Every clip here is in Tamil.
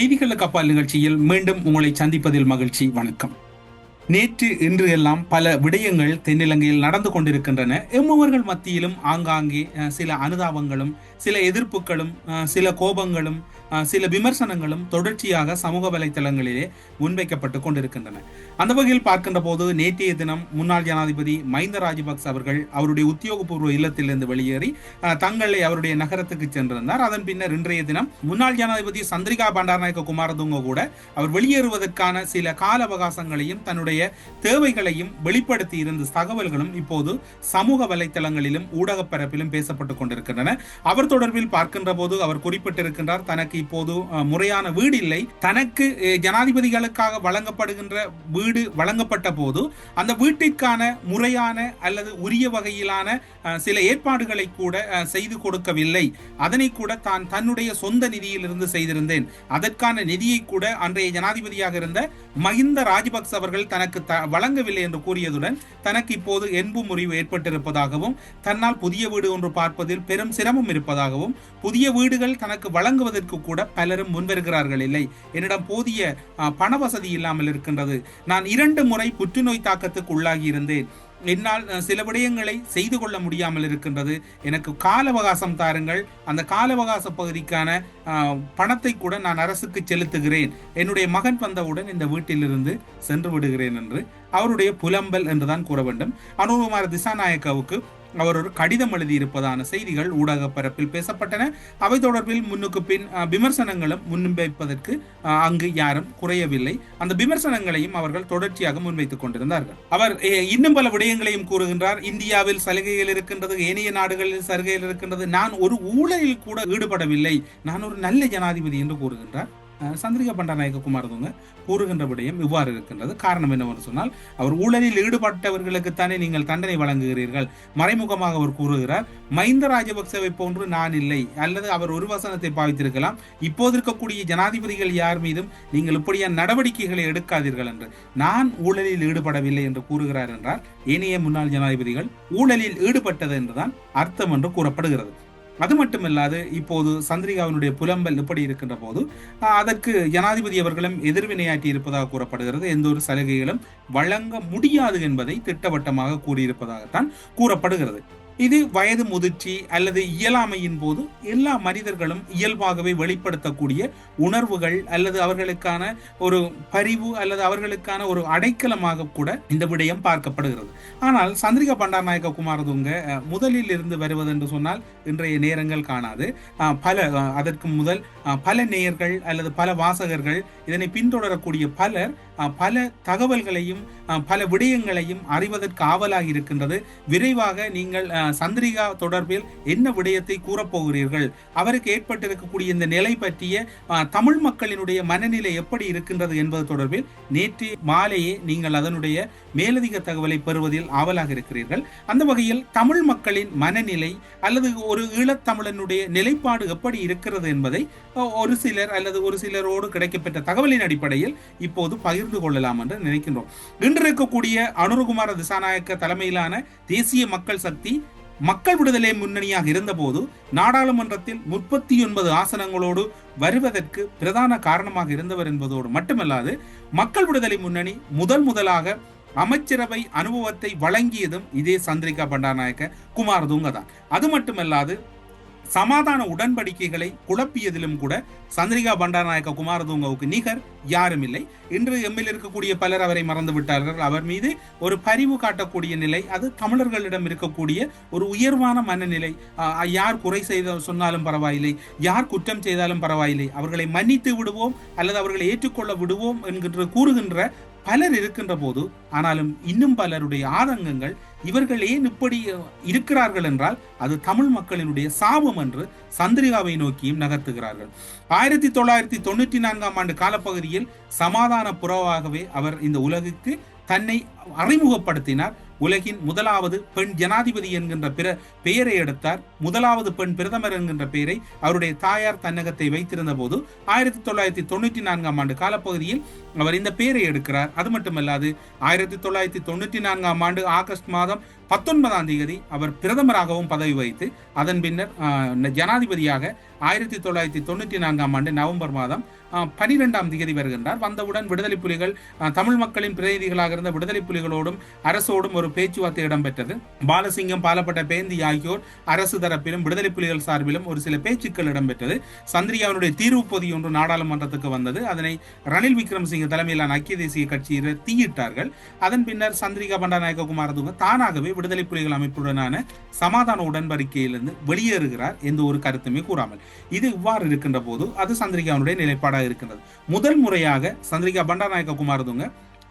செய்திகளுக்கு அப்பால் நிகழ்ச்சியில் மீண்டும் உங்களை சந்திப்பதில் மகிழ்ச்சி வணக்கம். நேற்று இன்று எல்லாம் பல விடயங்கள் தென்னிலங்கையில் நடந்து கொண்டிருக்கின்றன. எம்மவர்கள் மத்தியிலும் ஆங்காங்கே அஹ், சில அனுதாபங்களும் சில எதிர்ப்புகளும் சில கோபங்களும் சில விமர்சனங்களும் தொடர்ச்சியாக சமூக வலைத்தளங்களிலே முன்வைக்கப்பட்டு கொண்டிருக்கின்றன. அந்த வகையில் பார்க்கின்ற போது நேற்றைய தினம் முன்னாள் ஜனாதிபதி மஹிந்த ராஜபக்ச அவர்கள் அவருடைய உத்தியோகபூர்வ இல்லத்திலிருந்து வெளியேறி தங்களை அவருடைய நகரத்துக்கு சென்றிருந்தார். அதன் பின்னர் இன்றைய தினம் முன்னாள் ஜனாதிபதி சந்திரிகா பண்டாரநாயக்க குமாரதுங்க கூட அவர் வெளியேறுவதற்கான சில கால அவகாசங்களையும் தன்னுடைய தேவைகளையும் வெளிப்படுத்தி இருந்த தகவல்களும் இப்போது சமூக வலைத்தளங்களிலும் ஊடக பரப்பிலும் பேசப்பட்டுக் கொண்டிருக்கின்றன. அவர் தொடர்பில் பார்க்கின்ற போது அவர் குறிப்பிட்டிருக்கின்றார் தனக்கு இப்போது முறையான வீடு இல்லை தனக்கு ஜனாதிபதிகளுக்காக வழங்கப்படுகின்ற வீடு வழங்கப்பட்ட போது அந்த வீட்டிற்கான முறையான அல்லது உரிய வகையிலான சில ஏற்பாடுகளை கூட செய்து கொடுக்கவில்லை. அதனை கூட தான் தன்னுடைய சொந்த நிதியிலிருந்து செய்திருந்தேன். அதற்கான நிதியை கூட அன்றைய ஜனாதிபதியாக இருந்த மஹிந்த ராஜபக்ச அவர்கள் தனக்கு வழங்கவில்லை என்று கூறியதுடன் தனக்கு இப்போது என்பு முறிவு ஏற்பட்டிருப்பதாகவும் தன்னால் புதிய வீடு ஒன்று பார்ப்பதில் பெரும் சிரமம் இருப்பதாகவும் புதிய வீடுகள் தனக்கு வழங்குவதற்கு கூட பலரும் முன்வருகிறார்கள் இல்லை என்னிடம் போதிய பண வசதி இல்லாமல் இருக்கின்றது. நான் இரண்டு முறை புற்றுநோய் தாக்கத்துக்கு உள்ளாகி இருந்தேன். என்னால் சில விடயங்களை செய்து கொள்ள முடியாமல் இருக்கின்றது. எனக்கு கால அவகாசம் தாருங்கள். அந்த கால அவகாச பகுதிக்கான பணத்தை கூட நான் அரசுக்கு செலுத்துகிறேன். என்னுடைய மகன் வந்தவுடன் இந்த வீட்டிலிருந்து சென்று விடுகிறேன் என்று அவருடைய புலம்பல் என்றுதான் கூற வேண்டும். அனுகுமார திசாநாயக்காவுக்கு அவர் ஒரு கடிதம் எழுதியிருப்பதான செய்திகள் ஊடக பரப்பில் பேசப்பட்டன. அவை தொடர்பில் முன்னுக்கு பின் விமர்சனங்களும் முன்வைப்பதற்கு அங்கு யாரும் குறையவில்லை. அந்த விமர்சனங்களையும் அவர்கள் தொடர்ச்சியாக முன்வைத்துக் கொண்டிருந்தார்கள். அவர் இன்னும் பல விடயங்களையும் கூறுகின்றார். இந்தியாவில் சலுகைகள் இருக்கின்றது ஏனைய நாடுகளில் சலுகைகள் இருக்கின்றது. நான் ஒரு ஊழலில் கூட ஈடுபடவில்லை. நான் ஒரு நல்ல ஜனாதிபதி என்று கூறுகின்றார். சந்திரிகா பண்டாநாயக்க குமாரதுங்க கூறுகின்ற விடயம் இவ்வாறு இருக்கின்றது. காரணம் என்னவென்று சொன்னால் அவர் ஊழலில் ஈடுபட்டவர்களுக்குத்தானே நீங்கள் தண்டனை வழங்குகிறீர்கள். மறைமுகமாக அவர் கூறுகிறார் மஹிந்த ராஜபக்சவை போன்று நான் இல்லை. அல்லது அவர் ஒரு வசனத்தை பாவித்திருக்கலாம். இப்போது இருக்கக்கூடிய ஜனாதிபதிகள் யார் மீதும் நீங்கள் இப்படியான நடவடிக்கைகளை எடுக்காதீர்கள் என்று. நான் ஊழலில் ஈடுபடவில்லை என்று கூறுகிறார் என்றால் ஏனைய முன்னாள் ஜனாதிபதிகள் ஊழலில் ஈடுபட்டது என்றுதான் அர்த்தம் என்று கூறப்படுகிறது. அது மட்டுமில்லாது இப்போது சந்திரிகாவினுடைய புலம்பல் எப்படி இருக்கின்ற போது அதற்கு ஜனாதிபதி அவர்களும் எதிர்வினையாற்றி இருப்பதாக கூறப்படுகிறது. எந்த ஒரு சலுகைகளும் வழங்க முடியாது என்பதை திட்டவட்டமாக கூறியிருப்பதாகத்தான் கூறப்படுகிறது. இது வயது முதிர்ச்சி அல்லது இயலாமையின் போது எல்லா மனிதர்களும் இயல்பாகவே வெளிப்படுத்தக்கூடிய உணர்வுகள் அல்லது அவர்களுக்கான ஒரு பரிவு அல்லது அவர்களுக்கான ஒரு அடைக்கலமாக கூட இந்த விடயம் பார்க்கப்படுகிறது. ஆனால் சந்திரிகா பண்டாரநாயக்க குமாரதுங்க முதலில் இருந்து வருவது என்று சொன்னால் இன்றைய நேரங்கள் காணாது. பல அதற்கு முதல் பல நேயர்கள் அல்லது பல வாசகர்கள் இதனை பின்தொடரக்கூடிய பலர் பல தகவல்களையும் பல விடயங்களையும் அறிவதற்கு ஆவலாக இருக்கின்றது விரைவாக நீங்கள் சந்திரிகா தொடர்பில் என்ன விடயத்தை கூறப்போகிறீர்கள்? அவருக்கு ஏற்பட்டிருக்கக்கூடிய இந்த நிலை பற்றிய தமிழ் மக்களினுடைய மனநிலை எப்படி இருக்கின்றது என்பது தொடர்பில் நேற்று மாலையே நீங்கள் அதனுடைய மேலதிக தகவலை பெறுவதில் ஆவலாக இருக்கிறீர்கள். அந்த வகையில் தமிழ் மக்களின் மனநிலை அல்லது ஒரு ஈழத்தமிழனுடைய நிலைப்பாடு எப்படி இருக்கிறது என்பதை ஒரு சிலர் அல்லது ஒரு சிலரோடு கிடைக்கப்பெற்ற தகவலின் அடிப்படையில் இப்போது பகிர்ந்து கொள்ளலாம் என்று நினைக்கின்றோம். இன்று இருக்கக்கூடிய அனுரகுமார திசாநாயக்க தலைமையிலான தேசிய மக்கள் சக்தி மக்கள் விடுதலை முன்னணியாக இருந்தபோது நாடாளுமன்றத்தில் முப்பத்தி ஒன்பது ஆசனங்களோடு வருவதற்கு பிரதான காரணமாக இருந்தவர் என்பதோடு மட்டுமல்லாது மக்கள் விடுதலை முன்னணி முதல் முதலாக அமைச்சரவை அனுபவத்தை வழங்கியதும் இதே சந்திரிகா பண்டாநாயக்க குமார் தூங்க தான் அது மட்டுமல்லாது சமாதான உடன்படிக்கைகளை குழப்பியதிலும் கூட சந்திரிகா பண்டாரநாயக்க குமாரதுங்கவுக்கு நிகர் யாரும் இல்லை. இன்று எம்மில் இருக்கக்கூடிய பலர் அவரை மறந்து விட்டார்கள் அவர் மீது ஒரு பரிவு காட்டக்கூடிய நிலை அது தமிழர்களிடம் இருக்கக்கூடிய ஒரு உயர்வான மனநிலை. யார் குறை செய்த சொன்னாலும் பரவாயில்லை யார் குற்றம் செய்தாலும் பரவாயில்லை. அவர்களை மன்னித்து விடுவோம் அல்லது அவர்களை ஏற்றுக்கொள்ள விடுவோம் என்கின்ற கூறுகின்ற பலர் இருக்கின்ற போது ஆனாலும் இன்னும் பலருடைய ஆதங்கங்கள் இவர்கள் ஏன் இப்படி இருக்கிறார்கள் என்றால் அது தமிழ் மக்களினுடைய சாபம் என்று சந்திரிகாவை நோக்கியும் நகர்த்துகிறார்கள். ஆயிரத்தி தொள்ளாயிரத்தி தொண்ணூற்றி நான்காம் ஆண்டு காலப்பகுதியில் சமாதான புறவாகவே அவர் இந்த உலகுக்கு தன்னை அறிமுகப்படுத்தினார். உலகின் முதலாவது பெண் ஜனாதிபதி என்கின்ற பிற பெயரை எடுத்தார். முதலாவது பெண் பிரதமர் என்கின்ற பெயரை அவருடைய தாயார் தன்னகத்தை வைத்திருந்த போது ஆயிரத்தி தொள்ளாயிரத்தி தொண்ணூற்றி நான்காம் ஆண்டு காலப்பகுதியில் அவர் இந்த பெயரை எடுக்கிறார். அது மட்டுமல்லாது ஆயிரத்தி தொள்ளாயிரத்தி தொண்ணூற்றி நான்காம் ஆண்டு ஆகஸ்ட் மாதம் பத்தொன்பதாம் தேதி அவர் பிரதமராகவும் பதவி வகித்து அதன் பின்னர் ஜனாதிபதியாக ஆயிரத்தி தொள்ளாயிரத்தி தொண்ணூற்றி நான்காம் ஆண்டு நவம்பர் மாதம் பனிரெண்டாம் தேதி வருகின்றார். வந்தவுடன் விடுதலை புலிகள் தமிழ் மக்களின் பிரதிநிதிகளாக இருந்த விடுதலை புலிகளோடும் அரசோடும் ஒரு பேச்சுவார்த்தை இடம்பெற்றது. பாலசிங்கம் பாலப்பட்ட பேந்தி ஆகியோர் அரசு தரப்பிலும் விடுதலை புலிகள் சார்பிலும் ஒரு சில பேச்சுக்கள் இடம்பெற்றது. சந்திரிகாவினுடைய தீர்வு பொதி ஒன்று நாடாளுமன்றத்துக்கு வந்தது. அதனை ரணில் விக்ரமசிங்க தலைமையிலான ஐக்கிய தேசிய கட்சியினர் தீயிட்டார்கள். அதன் பின்னர் சந்திரிகா பண்டாநாயக்க குமாரதுங்க தானாகவே விடுதலை புலிகள் அமைப்புடனான சமாதான உடன்படிக்கையிலிருந்து வெளியேறுகிறார் எந்த ஒரு கருத்துமே கூறாமல். இது இவ்வாறு இருக்கின்ற போது அது சந்திரிகாவுடைய நிலைப்பாடாக இருக்கின்றது. முதல் முறையாக சந்திரிகா பண்டாநாயக்க குமாரதுங்க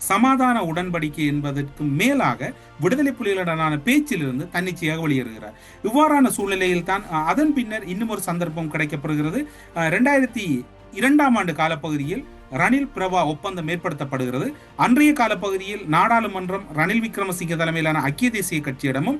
சமாதான உடன்படிக்கை என்பதற்கு மேலாக விடுதலை புலிகளுடனான பேச்சிலிருந்து தன்னிச்சையாக வெளியேறுகிறார். இவ்வாறான சூழ்நிலையில் தான் அதன் பின்னர் இன்னும் ஒரு சந்தர்ப்பம் கிடைக்கப்படுகிறது ரெண்டாயிரத்தி இரண்டாம் ஆண்டு காலப்பகுதியில் ரணில் பிரபா ஒப்பந்தம் ஏற்படுத்தப்படுகிறது. அன்றைய காலப்பகுதியில் நாடாளுமன்றம் ரணில் விக்ரமசிங்க தலைமையிலான ஐக்கிய தேசிய கட்சியிடமும்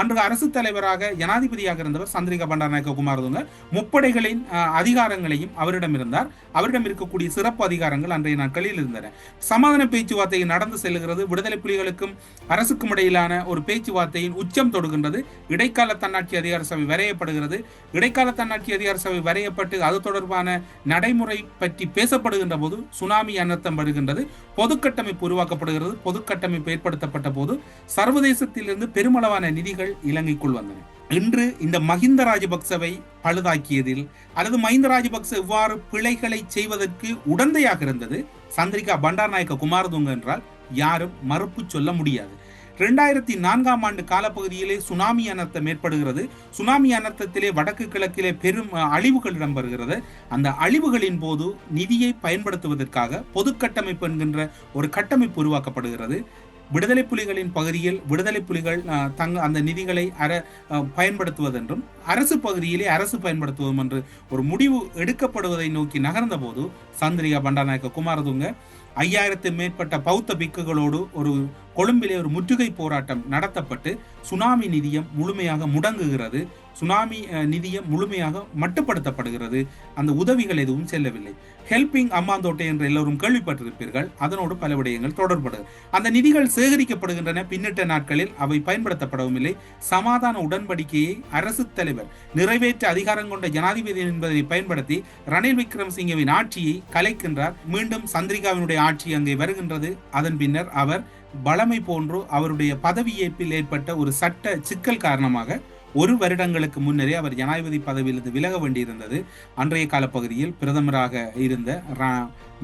அன்று அரசு தலைவராக ஜனாதிபதியாக இருந்தவர் சந்திரிகா பண்டாநாயக்க குமாரதுங்க முப்படைகளின் அதிகாரங்களையும் அவரிடம் இருந்தார். அவரிடம் இருக்கக்கூடிய சிறப்பு அதிகாரங்கள் அன்றைய நாட்களில் இருந்தன. சமாதான பேச்சுவார்த்தை நடந்து செல்கிறது. விடுதலை புலிகளுக்கும் அரசுக்கும் இடையிலான ஒரு பேச்சுவார்த்தையின் உச்சம் தொடுகின்றது. இடைக்கால தன்னாட்சி அதிகார சபை வரையப்படுகிறது. இடைக்கால தன்னாட்சி அதிகார சபை வரையப்பட்டு அது தொடர்பான நடைமுறை பற்றி பேசப்படுகின்ற போது சுனாமி அனர்த்தம் வருகின்றது. பொதுக்கட்டமைப்பு உருவாக்கப்படுகிறது. பொதுக்கட்டமைப்பு ஏற்படுத்தப்பட்ட போது சர்வதேசத்திலிருந்து பெருமளவான நிதிகள் இலங்கைக்குள் வந்தன. இன்று இந்த மஹிந்த ராஜபக்சவை பழுதாக்கியதில் அல்லது மஹிந்த ராஜபக்ச இவ்வாறு பிழைகளை செய்வதற்கு உடந்தையாக இருந்தது. சந்திரிகா பண்டாரநாயக்க குமாரதுங்க என்றால் யாரும் மறுப்பு சொல்ல முடியாது. ரெண்டாயிரத்தி நான்காம் ஆண்டு காலப்பகுதியிலே சுனாமி அனர்த்தம் ஏற்படுகிறது. சுனாமி அனர்த்தத்திலே வடக்கு கிழக்கிலே பெரும் அழிவுகள் இடம்பெறுகிறது. அந்த அழிவுகளின் போது நிதியை பயன்படுத்துவதற்காக பொதுக்கட்டமைப்பு என்கின்ற ஒரு கட்டமைப்பு உருவாக்கப்படுகிறது. விடுதலை புலிகளின் பகுதியில் விடுதலை புலிகள் தங்க அந்த நிதிகளை அர பயன்படுத்துவதென்றும் அரசு பகுதியிலே அரசு பயன்படுத்துவோம் என்று ஒரு முடிவு எடுக்கப்படுவதை நோக்கி நகர்ந்த போது சந்திரிகா பண்டாநாயக்க குமாரதுங்க ஐயாயிரத்து மேற்பட்ட பௌத்த பிக்குகளோடு ஒரு கொழும்பிலே ஒரு முற்றுகை போராட்டம் நடத்தப்பட்டு சுனாமி நிதியம் முழுமையாக முடங்குகிறது. சுனாமி நிதியம் முழுமையாக மட்டுப்படுத்தப்படுகிறது. அந்த உதவிகள் எதுவும் செல்லவில்லை. ஹெல்பிங் அம்மாந்தோட்டை என்று எல்லோரும் கேள்விப்பட்டிருப்பீர்கள். அதனோடு பல விடயங்கள் தொடர்படுது அந்த நிதிகள் சேகரிக்கப்படுகின்றன. பின்னிட்ட நாட்களில் அவை பயன்படுத்தப்படவும் இல்லை சமாதான உடன்படிக்கையை அரசு தலைவர் தலைவர். நிறைவேற்ற அதிகாரம் கொண்ட ஜனாதிபதி என்பதை பயன்படுத்தி ரணில் விக்ரமசிங்கவின் ஆட்சியை கலைக்கின்றார். மீண்டும் சந்திரிகாவினுடைய ஆட்சி அங்கே வருகின்றது. அதன் பின்னர் அவர் பலமை போன்று அவருடைய பதவியேற்பில் ஏற்பட்ட ஒரு சட்ட சிக்கல் காரணமாக ஒரு வருடங்களுக்கு முன்னரே அவர் ஜனாதிபதி பதவியிலிருந்து விலக வேண்டியிருந்தது. அன்றைய காலப்பகுதியில் பிரதமராக இருந்த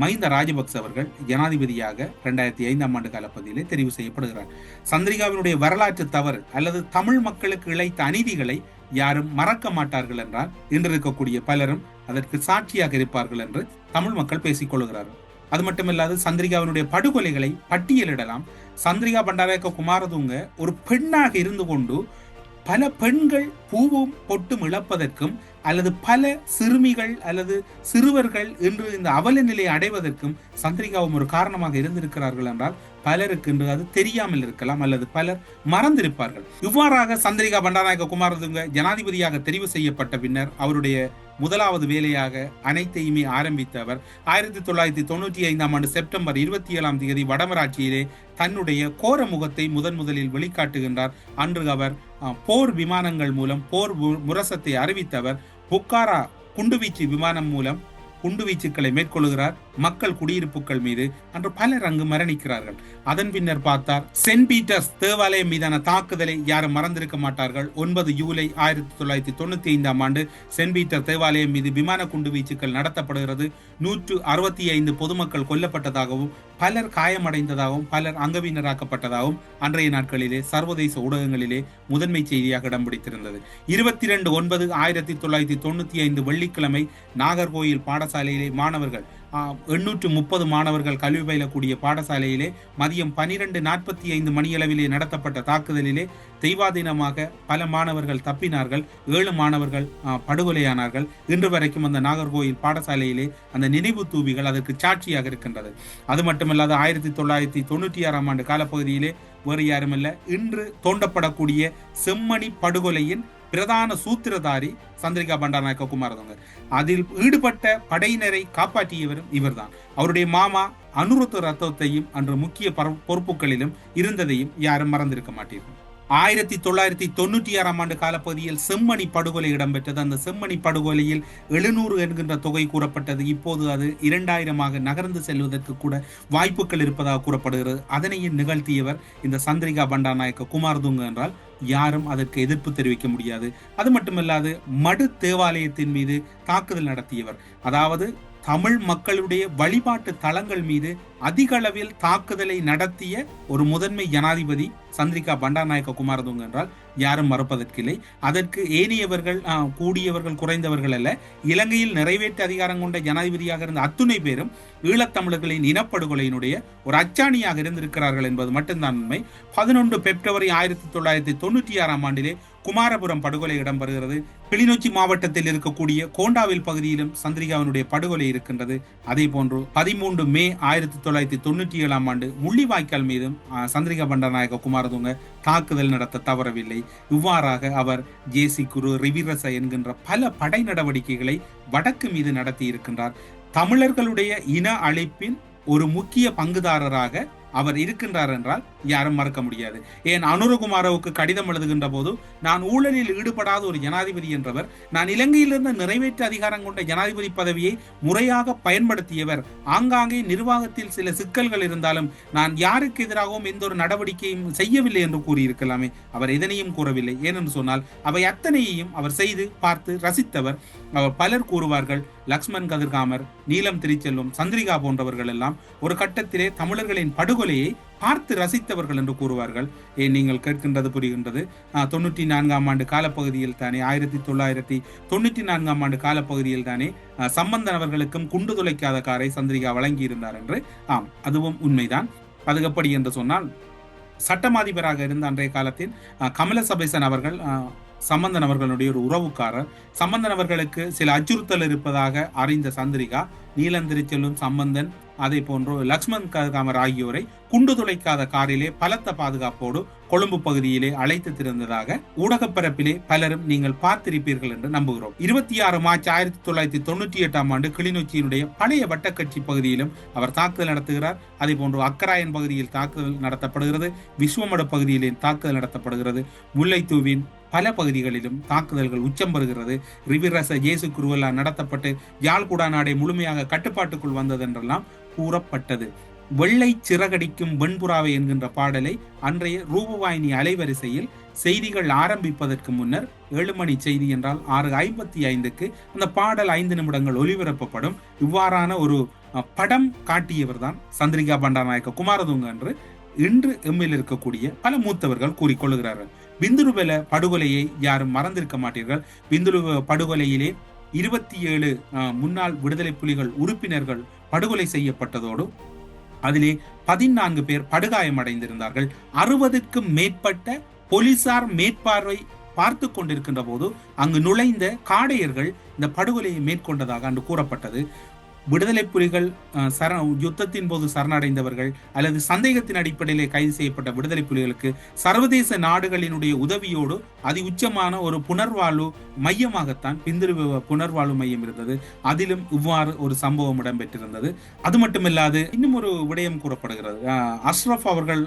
மஹிந்த ராஜபக்ச அவர்கள் ஜனாதிபதியாக ரெண்டாயிரத்தி ஐந்தாம் ஆண்டு காலப்பகுதியிலே தெரிவு செய்யப்படுகிறார். சந்திரிகாவினுடைய வரலாற்று தவறு அல்லது தமிழ் மக்களுக்கு இழைத்த அநீதிகளை யாரும் மறக்க மாட்டார்கள் என்றால் இன்று இருக்கக்கூடிய பலரும் அதற்கு சாட்சியாக இருப்பார்கள் என்று தமிழ் மக்கள் பேசிக் கொள்கிறார்கள். அது மட்டுமில்லாது சந்திரிகாவினுடைய படுகொலைகளை பட்டியலிடலாம். சந்திரிகா பண்டாரக்க குமாரதுங்க ஒரு பெண்ணாக இருந்து கொண்டு பல பெண்கள் பூவும் பொட்டும் இழப்பதற்கும் அல்லது பல சிறுமிகள் அல்லது சிறுவர்கள் இன்று இந்த அவல நிலையை அடைவதற்கும் சந்திரிகாவும் ஒரு காரணமாக இருந்திருக்கிறார்கள் என்றால் பலருக்கு இன்று அது தெரியாமல் இருக்கலாம் அல்லது பலர் மறந்திருப்பார்கள். இவ்வாறாக சந்திரிகா பண்டாநாயக குமாரதுங்க ஜனாதிபதியாக தெரிவு செய்யப்பட்ட பின்னர் அவருடைய முதலாவது வேலையாக அனைத்தையுமே ஆரம்பித்த அவர் ஆயிரத்தி தொள்ளாயிரத்தி தொண்ணூற்றி ஐந்தாம் ஆண்டு செப்டம்பர் இருபத்தி ஏழாம் தேதி வடமராட்சியிலே தன்னுடைய கோர முகத்தை முதன் முதலில் வெளிக்காட்டுகின்றார். அன்று அவர் போர் விமானங்கள் மூலம் போர் முரசத்தை அறிவித்தவர். புக்காரா குண்டுவீச்சு விமானம் மூலம் குண்டுவீச்சுக்களை மேற்கொள்கிறார் மக்கள் குடியிருப்புகள் மீது அன்று பலர் அங்கு மரணிக்கிறார்கள். அதன் பின்னர் பார்த்தார் சென்ட் பீட்டர்ஸ் தேவாலயம் மீதான தாக்குதலை யாரும் மறந்திருக்க மாட்டார்கள். ஒன்பது ஜூலை ஆயிரத்தி தொள்ளாயிரத்தி தொண்ணூத்தி ஐந்தாம் ஆண்டு சென்ட் பீட்டர் தேவாலயம் மீது விமான குண்டு வீச்சுக்கள் நடத்தப்படுகிறது. நூற்று அறுபத்தி ஐந்து பொதுமக்கள் கொல்லப்பட்டதாகவும் பலர் காயமடைந்ததாகவும் பலர் அங்கவீனராக்கப்பட்டதாகவும் அன்றைய நாட்களிலே சர்வதேச ஊடகங்களிலே முதன்மை செய்தியாக இடம் பிடித்திருந்தது. இருபத்தி ரெண்டு ஒன்பது ஆயிரத்தி தொள்ளாயிரத்தி தொண்ணூத்தி ஐந்து வெள்ளிக்கிழமை நாகர்கோயில் பாடசாலையிலே மாணவர்கள் எண்ணூற்று முப்பது மாணவர்கள் கல்வி பயிலக்கூடிய பாடசாலையிலே மதியம் பனிரெண்டு நாற்பத்தி ஐந்து மணியளவிலே நடத்தப்பட்ட தாக்குதலிலே தெய்வாதீனமாக பல மாணவர்கள் தப்பினார்கள் ஏழு மாணவர்கள் படுகொலையானார்கள். இன்று வரைக்கும் அந்த நாகர்கோயில் பாடசாலையிலே அந்த நினைவு தூவிகள் அதற்கு சாட்சியாக இருக்கின்றது. அது மட்டுமல்லாது ஆயிரத்தி தொள்ளாயிரத்தி தொண்ணூற்றி ஆறாம் ஆண்டு காலப்பகுதியிலே வேறு யாருமல்ல இன்று தோண்டப்படக்கூடிய செம்மணி படுகொலையின் பிரதான சூத்திரதாரி சந்திரிகா பண்டாரநாயக்க குமாரதுங்க. அதில் ஈடுபட்ட படையினரை காப்பாற்றியவரும் இவர்தான். அவருடைய மாமா அனுருத்த ரத்தத்தையும் அன்று முக்கிய பர- பொறுப்புகளிலும் இருந்ததையும் யாரும் மறந்திருக்க மாட்டீர்கள். ஆயிரத்தி தொள்ளாயிரத்தி தொண்ணூற்றி ஆறாம் ஆண்டு காலப்பகுதியில் செம்மணி படுகொலை இடம்பெற்றது. அந்த செம்மணி படுகொலையில் எழுநூறு என்கின்ற தொகை கூறப்பட்டது. இப்போது அது இரண்டாயிரமாக நகர்ந்து செல்வதற்கு கூட வாய்ப்புகள் இருப்பதாக கூறப்படுகிறது. அதனையும் நிகழ்த்தியவர் இந்த சந்திரிகா பண்டாநாயக்க குமாரதுங்க என்றால் யாரும் அதற்கு எதிர்ப்பு தெரிவிக்க முடியாது. அது மட்டுமல்லாது மடு தேவாலயத்தின் மீது தாக்குதல் நடத்தியவர். அதாவது தமிழ் மக்களுடைய வழிபாட்டு தலங்கள் மீது அதிக அளவில் தாக்குதலை நடத்திய ஒரு முதன்மை ஜனாதிபதி சந்திரிகா பண்டாநாயக்க குமாரதுங்க என்றால் யாரும் மறுப்பதற்கில்லை. அதற்கு ஏனியவர்கள் கூடியவர்கள் குறைந்தவர்கள் அல்ல இலங்கையில் நிறைவேற்று அதிகாரம் கொண்ட ஜனாதிபதியாக இருந்த அத்துணை பேரும் ஈழத்தமிழர்களின் இனப்படுகொலையினுடைய ஒரு அச்சாணியாக இருந்திருக்கிறார்கள் என்பது மட்டும்தான் உண்மை. பதினொன்று பிப்ரவரி ஆயிரத்தி தொள்ளாயிரத்தி தொண்ணூற்றி ஆறாம் ஆண்டிலே குமாரபுரம் படுகொலை இடம்பெறுகிறது. கிளிநொச்சி மாவட்டத்தில் இருக்கக்கூடிய கோண்டாவில் பகுதியிலும் சந்திரிகாவினுடைய படுகொலை இருக்கின்றது. அதே போன்று பதிமூன்று மே ஆயிரத்தி தொள்ளாயிரத்தி தொண்ணூற்றி ஏழாம் ஆண்டு முள்ளிவாய்க்கால் மீதும் சந்திரிகா பண்டநாயக குமாரதுங்க தாக்குதல் நடத்த தவறவில்லை. இவ்வாறாக அவர் ஜேசி குரு ரிவிரச என்கின்ற பல படை நடவடிக்கைகளை வடக்கு மீது நடத்தி இருக்கின்றார். தமிழர்களுடைய இன அழிப்பின் ஒரு முக்கிய பங்குதாரராக அவர் இருக்கின்றார் என்றால் யாரும் மறக்க முடியாது. ஏன் அனுரகுமாரவுக்கு கடிதம் எழுதுகின்ற போது நான் ஊழலில் ஈடுபடாத ஒரு ஜனாதிபதி என்றவர் நான் இலங்கையிலிருந்து நிறைவேற்று அதிகாரம் கொண்ட ஜனாதிபதி பதவியை முறையாக பயன்படுத்தியவர் ஆங்காங்கே நிர்வாகத்தில் சில சிக்கல்கள் இருந்தாலும் நான் யாருக்கு எதிராகவும் எந்த ஒரு நடவடிக்கையும் செய்யவில்லை என்று கூறியிருக்கலாமே. அவர் எதனையும் கூறவில்லை. ஏனென்று சொன்னால் அவை அத்தனையையும் அவர் செய்து பார்த்து ரசித்தவர். அவர் பலர் கூறுவார்கள் லக்ஷ்மண் கதிர்காமர் நீலம் திருச்செல்வம் சந்திரிகா போன்றவர்கள் எல்லாம் ஒரு கட்டத்திலே தமிழர்களின் படுகொலையை பார்த்து ரசித்தவர்கள் என்று கூறுவார்கள். ஏன் நீங்கள் கேட்கின்றது புரிகின்றது? தொண்ணூற்றி நான்காம் ஆண்டு காலப்பகுதியில் தானே ஆயிரத்தி தொள்ளாயிரத்தி தொண்ணூற்றி நான்காம் ஆண்டு காலப்பகுதியில் தானே சம்பந்தன் அவர்களுக்கும் குண்டு துளைக்காத காரை சந்திரிகா வழங்கியிருந்தார் என்று. ஆம் அதுவும் உண்மைதான். அது எப்படி என்று சொன்னால் சட்டமாதிபராக இருந்த அன்றைய காலத்தில் கமல சபேசன் அவர்கள் சம்பந்தன் அவர்களுடைய ஒரு உறவுக்காரர். சம்பந்தன் அவர்களுக்கு சில அச்சுறுத்தல் இருப்பதாக அறிந்த சந்திரிகா நீலந்திரி செல்லும் சம்பந்தன் அதே போன்று லக்ஷ்மண் கதிராமர் ஆகியோரை குண்டு துளைக்காத காரிலே பலத்த பாதுகாப்போடு கொழும்பு பகுதியிலே அழைத்து திறந்ததாக ஊடகப்பரப்பிலே பலரும் நீங்கள் பார்த்திருப்பீர்கள் என்று நம்புகிறோம். இருபத்தி ஆறு மார்ச் ஆயிரத்தி தொள்ளாயிரத்தி தொண்ணூற்றி எட்டாம் ஆண்டு கிளிநொச்சியினுடைய பழைய வட்டக்கட்சி பகுதியிலும் அவர் தாக்குதல் நடத்துகிறார். அதே போன்று அக்கராயன் பகுதியில் தாக்குதல் நடத்தப்படுகிறது. விஸ்வமட பகுதியிலே தாக்குதல் நடத்தப்படுகிறது. முல்லைத்தூவின் பல பகுதிகளிலும் தாக்குதல்கள் உச்சம் பெறுகிறது. ரிவிரச ஜேசு குருவலா நடத்தப்பட்டு யாழ்குடா நாடே முழுமையாக கட்டுப்பாட்டுக்குள் வந்ததென்றெல்லாம் கூறப்பட்டது. வெள்ளை சிறகடிக்கும் வெண்புறாவை என்கின்ற பாடலை அன்றைய ரூபவாயினி அலைவரிசையில் செய்திகள் ஆரம்பிப்பதற்கு முன்னர் ஏழு மணி செய்தி என்றால் ஆறு ஐம்பத்தி ஐந்துக்கு அந்த பாடல் ஐந்து நிமிடங்கள் ஒளிபரப்பப்படும் இவ்வாறான ஒரு படம் காட்டியவர் தான் சந்திரிகா பண்டாநாயக்க குமாரதுங்க என்று இன்று எம்மில் இருக்கக்கூடிய பல மூத்தவர்கள் கூறிக்கொள்கிறார்கள். பிந்துருவெல படுகொலையை யாரும் மறந்திருக்க மாட்டீர்கள். பிந்துரு படுகொலையிலே இருபத்தி ஏழு முன்னாள் விடுதலை புலிகள் உறுப்பினர்கள் படுகொலை செய்யப்பட்டதோடு அதிலே பதினான்கு பேர் படுகாயமடைந்திருந்தார்கள் அறுபதுக்கும் மேற்பட்ட போலீசார் மேற்பார்வை பார்த்து கொண்டிருக்கின்ற போது அங்கு நுழைந்த காடையர்கள் இந்த படுகொலையை மேற்கொண்டதாக அன்று கூறப்பட்டது. விடுதலை புலிகள் சரண யுத்தத்தின் போது சரணடைந்தவர்கள் அல்லது சந்தேகத்தின் அடிப்படையிலே கைது செய்யப்பட்ட விடுதலை புலிகளுக்கு சர்வதேச நாடுகளினுடைய உதவியோடு அதி உச்சமான ஒரு புனர்வாழ்வு மையமாகத்தான் பிந்திரு புனர்வாழ்வு மையம் இருந்தது. அதிலும் இவ்வாறு ஒரு சம்பவம் இடம்பெற்றிருந்தது. அது மட்டுமில்லாது இன்னும் ஒரு விடயம் கூறப்படுகிறது. அஷ்ரஃப் அவர்கள்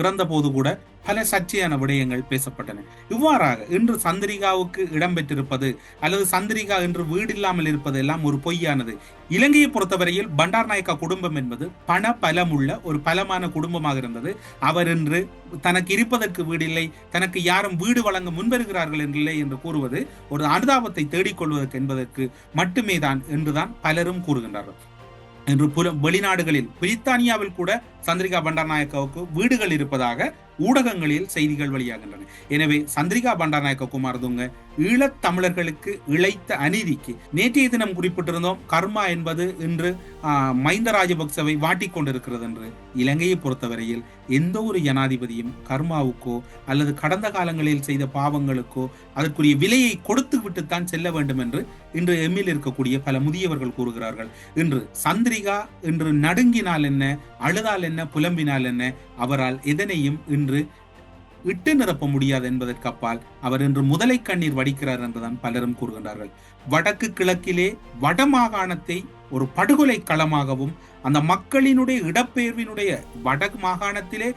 இறந்த போது கூட பல சர்ச்சையான விடயங்கள் பேசப்பட்டன. இவ்வாறாக இன்று சந்திரிகாவுக்கு இடம்பெற்றிருப்பது அல்லது சந்திரிகா இன்று வீடு இல்லாமல் இருப்பது எல்லாம் ஒரு பொய்யானது. இலங்கையை பொறுத்தவரையில் பண்டார் நாயக்கா குடும்பம் என்பது பண பலமுள்ள ஒரு பலமான குடும்பமாக இருந்தது. அவர் இன்று தனக்கு இருப்பதற்கு வீடு இல்லை தனக்கு யாரும் வீடு வழங்க முன்வருகிறார்கள் இல்லை என்று கூறுவது ஒரு அனுதாபத்தை தேடிக்கொள்வதற்கு என்பதற்கு மட்டுமே தான் என்றுதான் பலரும் கூறுகின்றார்கள். என்று புல வெளிநாடுகளில் பிரித்தானியாவில் கூட சந்திரிகா பண்டாரநாயக்காவுக்கு வீடுகள் இருப்பதாக ஊடகங்களில் செய்திகள் வெளியாகின்றன. எனவே சந்திரிகா பண்டாநாயக்க குமாரதுங்க ஈழத் தமிழர்களுக்கு இழைத்த அநீதிக்கு நேற்றைய தினம் குறிப்பிட்டிருந்தோம் கர்மா என்பது இன்று மைந்த மஹிந்த ராஜபக்சவை வாட்டிக்கொண்டிருக்கிறது என்று. இலங்கையை பொறுத்தவரையில் எந்த ஒரு ஜனாதிபதியும் கர்மாவுக்கோ அல்லது கடந்த காலங்களில் செய்த பாவங்களுக்கோ அதற்குரிய விலையை கொடுத்து விட்டுத்தான் செல்ல வேண்டும் என்று இன்று எம்மில் இருக்கக்கூடிய பல முதியவர்கள் கூறுகிறார்கள். இன்று சந்திரிகா இன்று நடுங்கினால் என்ன அழுதால் என்ன புலம்பினால் என்ன அவரால் எதனையும் இன்று இட்டு நிரப்ப முடியாது என்பதற்கு அப்பால் அவர் இன்று முதலை கண்ணீர் வடிக்கிறார் என்றுதான் பலரும் கூறுகின்றார்கள். வடக்கு கிழக்கிலே வடமாகாணத்தை ஒரு படுகொலை களமாகவும் அந்த மக்களினுடைய இடப்பெயர்வினுடைய வட மாகாணத்திலே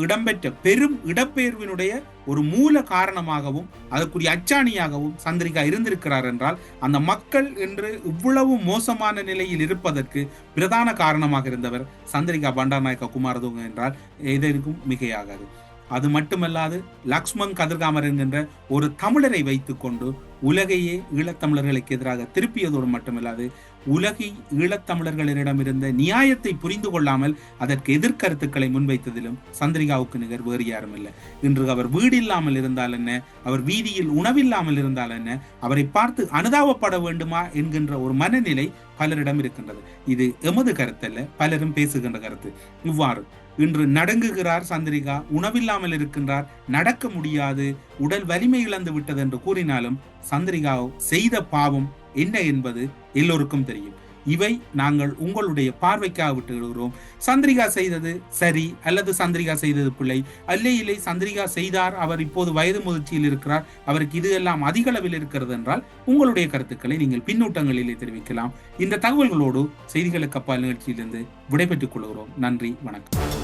இடம்பெற்ற பெரும் இடப்பெயர்வினுடைய ஒரு மூல காரணமாகவும் அதற்குரிய அச்சாணியாகவும் சந்திரிகா இருந்திருக்கிறார் என்றால் அந்த மக்கள் என்று இவ்வளவு மோசமான நிலையில் இருப்பதற்கு பிரதான காரணமாக இருந்தவர் சந்திரிகா பண்டாநாயக்க குமாரதுங்க என்றால் எதற்கும் மிகையாகாது. அது மட்டுமல்லாது லக்ஷ்மண் கதிர்காமர் என்கின்ற ஒரு தமிழரை வைத்துக்கொண்டு உலகையே ஈழத்தமிழர்களுக்கு எதிராக திருப்பியதோடு மட்டுமல்லாது உலகை ஈழத்தமிழர்களிடம் இருந்த நியாயத்தை புரிந்து கொள்ளாமல் அதற்கு எதிர்கருத்துக்களை முன்வைத்ததிலும் சந்திரிகாவுக்கு நிகர் வேறு யாரும் இல்லை இன்று அவர் வீடு இல்லாமல் இருந்தால் என்ன? அவர் வீதியில் உணவில்லாமல் இருந்தால் என்ன? அவரை பார்த்து அனுதாபப்பட வேண்டுமா என்கின்ற ஒரு மனநிலை பலரிடம் இருக்கின்றது. இது எமது கருத்தல்ல பலரும் பேசுகின்ற கருத்து. இவ்வாறு இன்று நடுங்குகிறார் சந்திரிகா உணவில்லாமல் இருக்கின்றார் நடக்க முடியாது உடல் வலிமை இழந்து விட்டது என்று கூறினாலும் சந்திரிகாவோ செய்த பாவம் என்ன என்பது எல்லோருக்கும் தெரியும். இவை நாங்கள் உங்களுடைய பார்வைக்காக விட்டுகிறோம் சந்திரிகா செய்தது சரி அல்லது சந்திரிகா செய்தது பிள்ளை அல்லே இல்லை சந்திரிகா செய்தார் அவர் இப்போது வயது முதிர்ச்சியில் இருக்கிறார். அவருக்கு இது எல்லாம் அதிக அளவில் இருக்கிறது என்றால் உங்களுடைய கருத்துக்களை நீங்கள் பின்னூட்டங்களிலே தெரிவிக்கலாம். இந்த தகவல்களோடு செய்திகளுக்கு அப்பால் நிகழ்ச்சியிலிருந்து விடைபெற்றுக் கொள்கிறோம். நன்றி வணக்கம்.